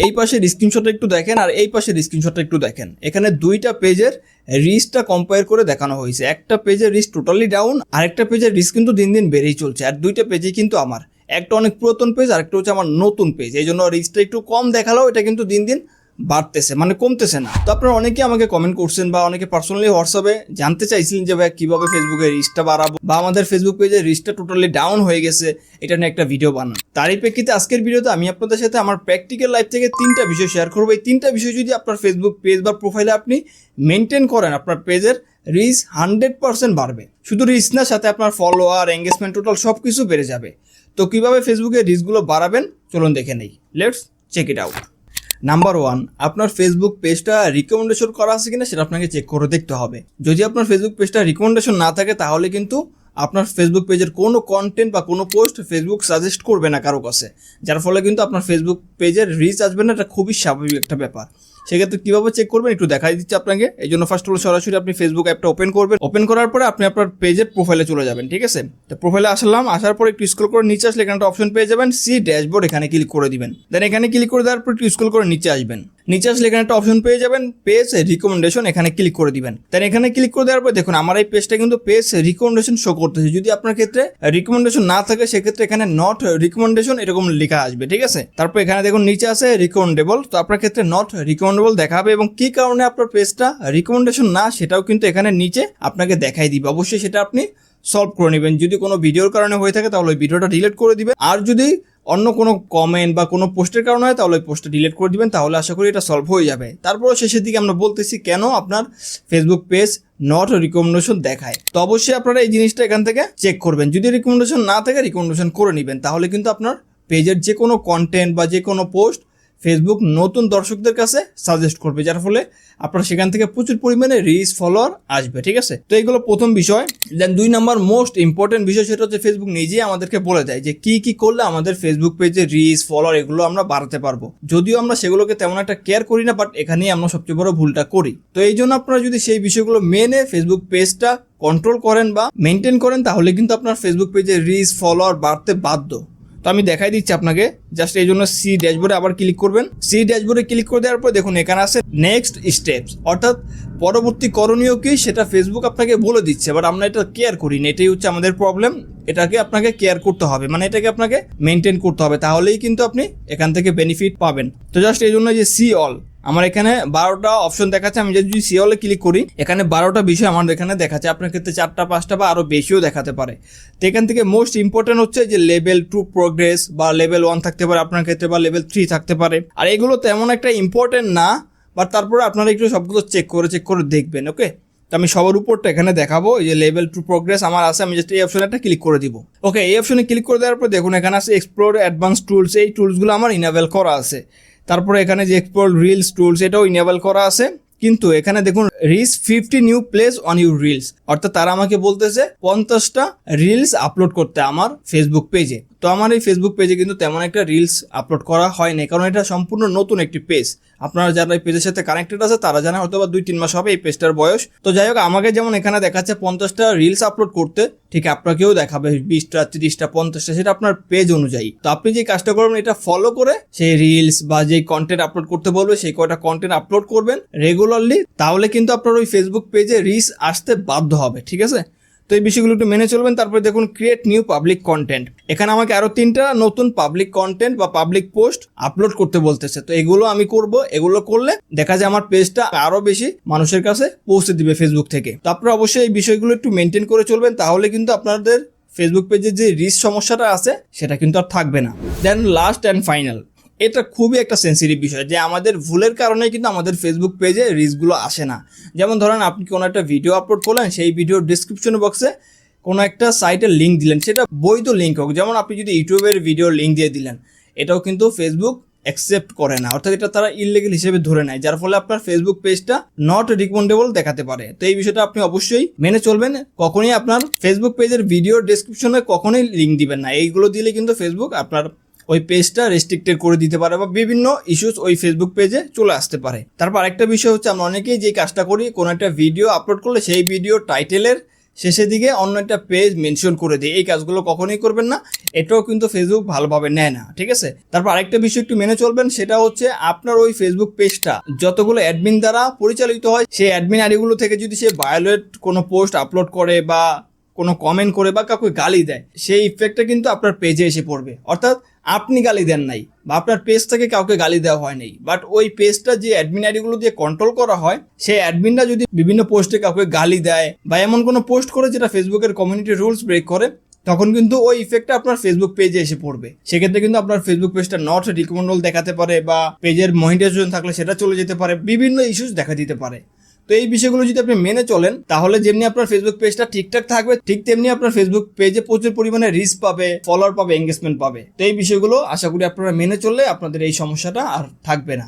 এই পাশের স্ক্রিনশটটা একটু দেখেন আর এই পাশের স্ক্রিনশটটা একটু দেখেন। এখানে দুইটা পেজের রিস্কটা কম্পেয়ার করে দেখানো হয়েছে। একটা পেজের রিস্ক টোটালি ডাউন আর একটা পেজের রিস্ক কিন্তু দিন দিন বেড়েই চলছে। আর দুইটা পেজে কিন্তু আমার। একটা অনেক পুরাতন পেজ আর একটা হচ্ছে আমার নতুন পেজ এই জন্য রিস্কটা একটু কম দেখালেও এটা কিন্তু দিন দিন বাড়তেছে মানে কমতেছে না। তো আপনারা অনেকে আমাকে কমেন্ট করছেন বা অনেকে পার্সোনালি হোয়াটসঅ্যাপে জানতে চাইছিলেন যে, ভাই, কীভাবে ফেসবুকে রিচটা বাড়াবো? বা আমাদের ফেসবুক পেজে রিচটা টোটালি ডাউন হয়ে গেছে, এটা নিয়ে একটা ভিডিও বানান। তারই প্রেক্ষিতে আজকের ভিডিওতে আমি আপনাদের সাথে আমার প্র্যাকটিক্যাল লাইফ থেকে তিনটা বিষয় শেয়ার করব। এই তিনটা বিষয় যদি আপনার ফেসবুক পেজ বা প্রোফাইলে আপনি মেনটেন করেন, আপনার পেজের রিচ হান্ড্রেড পার্সেন্ট বাড়বে। শুধু রিচ না, সাথে আপনার ফলোয়ার এঙ্গেজমেন্ট টোটাল সব কিছু বেড়ে যাবে। তো কীভাবে ফেসবুকে রিচগুলো বাড়াবেন? চলুন দেখে নেই। Let's check it out number one আপনার ফেসবুক পেজটা রিকমেন্ডেশন করা আছে কিনা সেটা আপনাকে চেক করে দেখতে হবে। যদি আপনার ফেসবুক পেজটা রিকমেন্ডেশন না থাকে, তাহলে কিন্তু আপনার ফেসবুক পেজের কোনো কন্টেন্ট বা কোনো পোস্ট ফেসবুক সাজেস্ট করবে না কারও কাছে। যার ফলে কিন্তু আপনার ফেসবুক পেজের রিচ আসবে না, এটা খুবই স্বাভাবিক একটা ব্যাপার। সেক্ষেত্রে কীভাবে চেক করবেন? একটু দেখাই দিচ্ছি আপনাকে। এই জন্য ফার্স্ট অফ অল সরাসরি আপনি ফেসবুক অ্যাপটা ওপেন করবেন। ওপেন করার পরে আপনি আপনার পেজের প্রোফাইলে চলে যাবেন, ঠিক আছে? তো প্রোফাইলে আসলাম, আসার পর একটু স্ক্রল করে নিচে আসলে এখানে একটা অপশন পেয়ে যাবেন সি ড্যাশবোর্ড এখানে ক্লিক করে দিবেন। দেন এখানে ক্লিক করে দেওয়ার পর একটু স্ক্রল করে নিচে আসবেন। নিচে আসলে এখানে একটা অপশন পেয়ে যাবেন পেজ রিকমেন্ডেশন এখানে ক্লিক করে দিবেন। দেন এখানে ক্লিক করে দেওয়ার পর দেখুন, আমার এই পেজটা কিন্তু পেজ রিকমেন্ডেশন শো করতেছে। যদি আপনার ক্ষেত্রে রিকমেন্ডেশন না থাকে, সেক্ষেত্রে এখানে নট রিকমেন্ডেশন এরকম লেখা আসবে, ঠিক আছে? তারপর এখানে দেখুন, নিচে আছে রিকমেন্ডেবল তো আপনার ক্ষেত্রে নট রিকমেন্ডেবল দেখাবে এবং কি কারণে আপনার পেজটা রিকমেন্ডেশন না, সেটাও কিন্তু এখানে নিচে আপনাকে দেখাই দিবে। অবশ্যই সেটা আপনি সলভ করে নেবেন। যদি কোনো ভিডিওর কারণে হয়ে থাকে, তাহলে ওই ভিডিওটা ডিলিট করে দিবেন আর যদি অন্য কোনো কমেন্ট বা কোনো পোস্টের কারণে হয়, তাহলে ওই পোস্টটা ডিলিট করে দিবেন, তাহলে আশা করি এটা সলভ হয়ে যাবে। তারপরে শেষের দিকে আমরা বলতেছি, কেন আপনার ফেসবুক পেজ নট রিকমেন্ডেশন দেখায়? তো অবশ্যই আপনারা এই জিনিসটা এখান থেকে চেক করবেন। যদি রিকমেন্ডেশন না থাকে রিকমেন্ডেশন করে নেবেন। তাহলে কিন্তু আপনার পেজের যে কোনো কন্টেন্ট বা যে কোনো পোস্ট ফেসবুক নতুন দর্শকদের কাছে সাজেস্ট করবে, যার ফলে আপনার সেখান থেকে প্রচুর পরিমাণে রিচ ফলোয়ার আসবে, ঠিক আছে? তো এইগুলো প্রথম বিষয়। দেন দুই নাম্বার মোস্ট ইম্পর্টেন্ট বিষয় সেটা হচ্ছে ফেসবুক নিজেই আমাদেরকে বলে দেয় যে কি কি করলে আমাদের ফেসবুক পেজে রিচ ফলোয়ার এগুলো আমরা বাড়াতে পারব। যদিও আমরা সেগুলোকে তেমন একটা কেয়ার করি না বাট এখানেই আমরা সবচেয়ে বড় ভুলটা করি। তো এই জন্য আপনারা যদি সেই বিষয়গুলো মেনে ফেসবুক পেজটা কন্ট্রোল করেন বা মেনটেন করেন, তাহলে কিন্তু আপনার ফেসবুক পেজে রিচ ফলোয়ার বাড়তে বাধ্য। তো আমি দেখাই দিচ্ছি আপনাকে। জাস্ট এই জন্য সি ড্যাশবোর্ডে আবার ক্লিক করবেন। সি ড্যাশবোর্ডে ক্লিক করে দেওয়ার পর দেখুন, এখানে আছে নেক্সট স্টেপস অর্থাৎ পরবর্তী করণীয় কি সেটা ফেসবুক আপনাকে বলে দিচ্ছে। বাট আমরা এটা কেয়ার করি না। এটাই হচ্ছে আমাদের প্রবলেম এটাকে আপনাকে কেয়ার করতে হবে। মানে এটাকে আপনাকে মেনটেন করতে হবে। তাহলেই কিন্তু আপনি এখান থেকে বেনিফিট পাবেন। তো জাস্ট এই জন্য যে সি অল আমার এখানে বারোটা অপশন দেখাচ্ছে, আমি যদি সিওলে ক্লিক করি, এখানে বারোটা বিষয় আমার এখানে দেখাচ্ছে। আপনার ক্ষেত্রে চারটা, পাঁচটা বা আরও বেশিও দেখাতে পারে। তো এখান থেকে মোস্ট ইম্পর্টেন্ট হচ্ছে যে লেভেল টু প্রোগ্রেস বা লেভেল ওয়ান থাকতে পারে আপনার ক্ষেত্রে বা লেভেল থ্রি থাকতে পারে। আর এগুলো তেমন একটা ইম্পর্টেন্ট না বাট তারপরে আপনারা একটু সবগুলো চেক করে চেক করে দেখবেন ওকে তো আমি সবার উপরটা এখানে দেখাবো যে লেভেল টু প্রোগ্রেস আমার আছে, আমি জাস্ট এই অপশনে একটা ক্লিক করে দিব। ওকে এই অপশনে ক্লিক করে দেওয়ার পর দেখুন, এখানে আছে এক্সপ্লোর অ্যাডভান্স টুলস এই টুলসগুলো আমার ইনাবেল করা আছে। তারপরে এখানে যে এক্সপোর্ট রিলস টুলস এটাও ইনেবল করা আছে। কিন্তু এখানে দেখুন reels fifty new place on your reels অর্থাৎ তারা আমাকে বলতেছে, পঞ্চাশটা রিলস আপলোড করতে আমার ফেসবুক পেজে তো আমার এই ফেসবুক পেজে কিন্তু তেমন একটা রিলস আপলোড করা হয়নি কারণ এটা সম্পূর্ণ নতুন একটি পেজ আপনারা যারা এই পেজের সাথে কানেক্টেড আছে, তারা জানে হয়তো বা দুই, তিন মাস হবে এই পেজটার বয়স। তো যাই হোক, আমাকে যেমন এখানে দেখাচ্ছে পঞ্চাশটা রিলস আপলোড করতে, ঠিক আপনাকেও দেখাবে বিশটা, তিরিশটা, পঞ্চাশটা, সেটা আপনার পেজ অনুযায়ী। তো আপনি যে কাজটা করবেন, এটা ফলো করে সেই রিলস বা যে কন্টেন্ট আপলোড করতে বলবে, সেই কয়টা কন্টেন্ট আপলোড করবেন রেগুলারলি তাহলে কিন্তু আপনার ওই ফেসবুক পেজে রিচ আসতে বাধ্য হবে, ঠিক আছে? তো এই বিষয়গুলো একটু মেনে চলবেন, তারপরে দেখুন ক্রিয়েট নিউ পাবলিক কন্টেন্ট এখানে আমাকে আরও তিনটা নতুন পাবলিক কন্টেন্ট বা পাবলিক পোস্ট আপলোড করতে বলতেছে। তো এগুলো আমি করব, এগুলো করলে দেখা যায় আমার পেজটা আরও বেশি মানুষের কাছে পৌঁছে দিবে ফেসবুক থেকে। তো আপনারা অবশ্যই এই বিষয়গুলো একটু মেনটেন করে চলবেন, তাহলে কিন্তু আপনাদের ফেসবুক পেজের যে রিচ সমস্যাটা আছে, সেটা কিন্তু আর থাকবে না। দেন লাস্ট অ্যান্ড ফাইনাল এটা খুবই একটা সেন্সিটিভ বিষয় যে আমাদের ভুলের কারণে কিন্তু আমাদের ফেসবুক পেজে রিচগুলো আসে না। যেমন ধরেন আপনি কোনো একটা ভিডিও আপলোড করলেন, সেই ভিডিওর ডিসক্রিপশন বক্সে কোনো একটা সাইটের লিঙ্ক দিলেন, সেটা বৈধ লিঙ্ক হোক। যেমন আপনি যদি ইউটিউবের ভিডিওর লিঙ্ক দিয়ে দিলেন, এটাও কিন্তু ফেসবুক অ্যাকসেপ্ট করে না। অর্থাৎ এটা তারা ইলিগেল হিসেবে ধরে নেয়, যার ফলে আপনার ফেসবুক পেজটা নট রিকমেন্ডেবল দেখাতে পারে। তো এই বিষয়টা আপনি অবশ্যই মেনে চলবেন। কখনই আপনার ফেসবুক পেজের ভিডিওর ডিসক্রিপশনে কখনোই লিঙ্ক দিবেন না। এইগুলো দিলে কিন্তু ফেসবুক আপনার ওই পেজটা রেস্ট্রিক্টেড করে দিতে পারে বা বিভিন্ন ইস্যুস ওই ফেসবুক পেজে চলে আসতে পারে। তারপর আরেকটা বিষয় হচ্ছে, আমরা অনেকেই যে কাজটা করি, কোনো একটা ভিডিও আপলোড করলে সেই ভিডিও টাইটেলের শেষের দিকে অন্য একটা পেজ মেনশন করে দিই। এই কাজগুলো কখনোই করবেন না, এটাও কিন্তু ফেসবুক ভালোভাবে নেয় না, ঠিক আছে? তারপর আরেকটা বিষয় একটু মেনে চলবেন, সেটা হচ্ছে আপনার ওই ফেসবুক পেজটা যতগুলো অ্যাডমিন দ্বারা পরিচালিত হয়, সেই অ্যাডমিন আইডিগুলো থেকে যদি সে ভায়োলেট কোনো পোস্ট আপলোড করে বা কোনো কমেন্ট করে বা কাউকে গালি দেয়, সেই ইফেক্টটা কিন্তু আপনার পেজে এসে পড়বে। অর্থাৎ আপনি গালি দেন নাই বা আপনার পেজ থেকে কাউকে গালি দেওয়া হয় নাই। বাট ওই পেজটা যে অ্যাডমিন আইডিগুলো দিয়ে কন্ট্রোল করা হয়, সেই অ্যাডমিনরা যদি বিভিন্ন পোস্টে কাউকে গালি দেয় বা এমন কোনো পোস্ট করে যেটা ফেসবুকের কমিউনিটি রুলস ব্রেক করে, তখন কিন্তু ওই ইফেক্টটা আপনার ফেসবুক পেজে এসে পড়বে। সেক্ষেত্রে কিন্তু আপনার ফেসবুক পেজটা নট রিকমেন্ডল দেখাতে পারে বা পেজের মনিটাইজেশন থাকলে সেটা চলে যেতে পারে, বিভিন্ন ইস্যুস দেখা দিতে পারে। তো এই বিষয়গুলো যদি আপনি মেনে চলেন, তাহলে যেমনি আপনার ফেসবুক পেজটা ঠিকঠাক থাকবে, ঠিক তেমনি আপনার ফেসবুক পেজে প্রচুর পরিমাণে রিচ পাবে ফলোয়ার পাবে এঙ্গেজমেন্ট পাবে। তো এই বিষয়গুলো আশা করি আপনারা মেনে চললে আপনাদের এই সমস্যাটা আর থাকবে না।